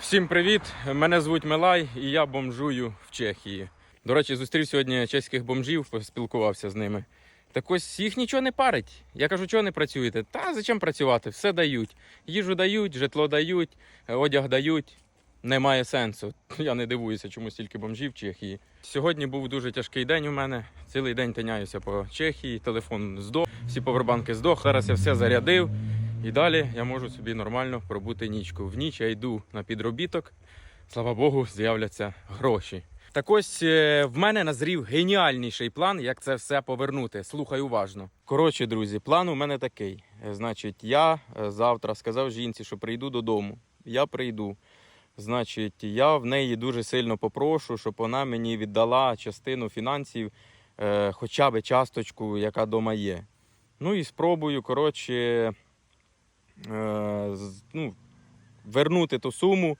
Всім привіт! Мене звуть Милай і я бомжую в Чехії. До речі, зустрів сьогодні чеських бомжів, поспілкувався з ними. Так ось їх нічого не парить. Я кажу, чого не працюєте? Та зачем працювати? Все дають. Їжу дають, житло дають, одяг дають. Немає сенсу. Я не дивуюся, чому стільки бомжів в Чехії. Сьогодні був дуже тяжкий день у мене. Цілий день тиняюся по Чехії, телефон здох, всі повербанки здох. Зараз я все зарядив. І далі я можу собі нормально пробути нічку. В ніч я йду на підробіток. Слава Богу, з'являться гроші. Так ось е, в мене назрів геніальніший план, як це все повернути. Слухай уважно. Коротше, друзі, план у мене такий. Е, Значить, я е, завтра сказав жінці, що прийду додому. Я прийду. Значить, я в неї дуже сильно попрошу, щоб вона мені віддала частину фінансів, хоча б часточку, яка вдома є. Ну і спробую, коротше, ну, вернути ту суму,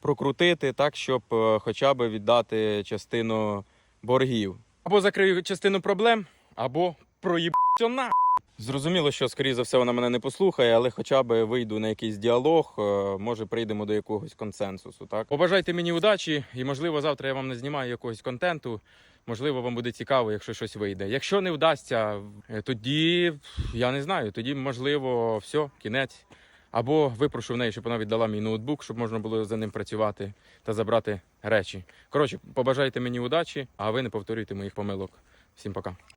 прокрутити так, щоб е, хоча б віддати частину боргів. Або закрию частину проблем, або проїбся на. Зрозуміло, що, скоріше за все, вона мене не послухає, але хоча б вийду на якийсь діалог, е, може прийдемо до якогось консенсусу. Так? Побажайте мені удачі, і можливо завтра я вам не знімаю якогось контенту. Можливо, вам буде цікаво, якщо щось вийде. Якщо не вдасться, е, тоді я не знаю. Тоді, можливо, все, кінець. Або випрошу в неї, щоб вона віддала мій ноутбук, щоб можна було за ним працювати та забрати речі. Коротше, побажайте мені удачі, а ви не повторюйте моїх помилок. Всім пока.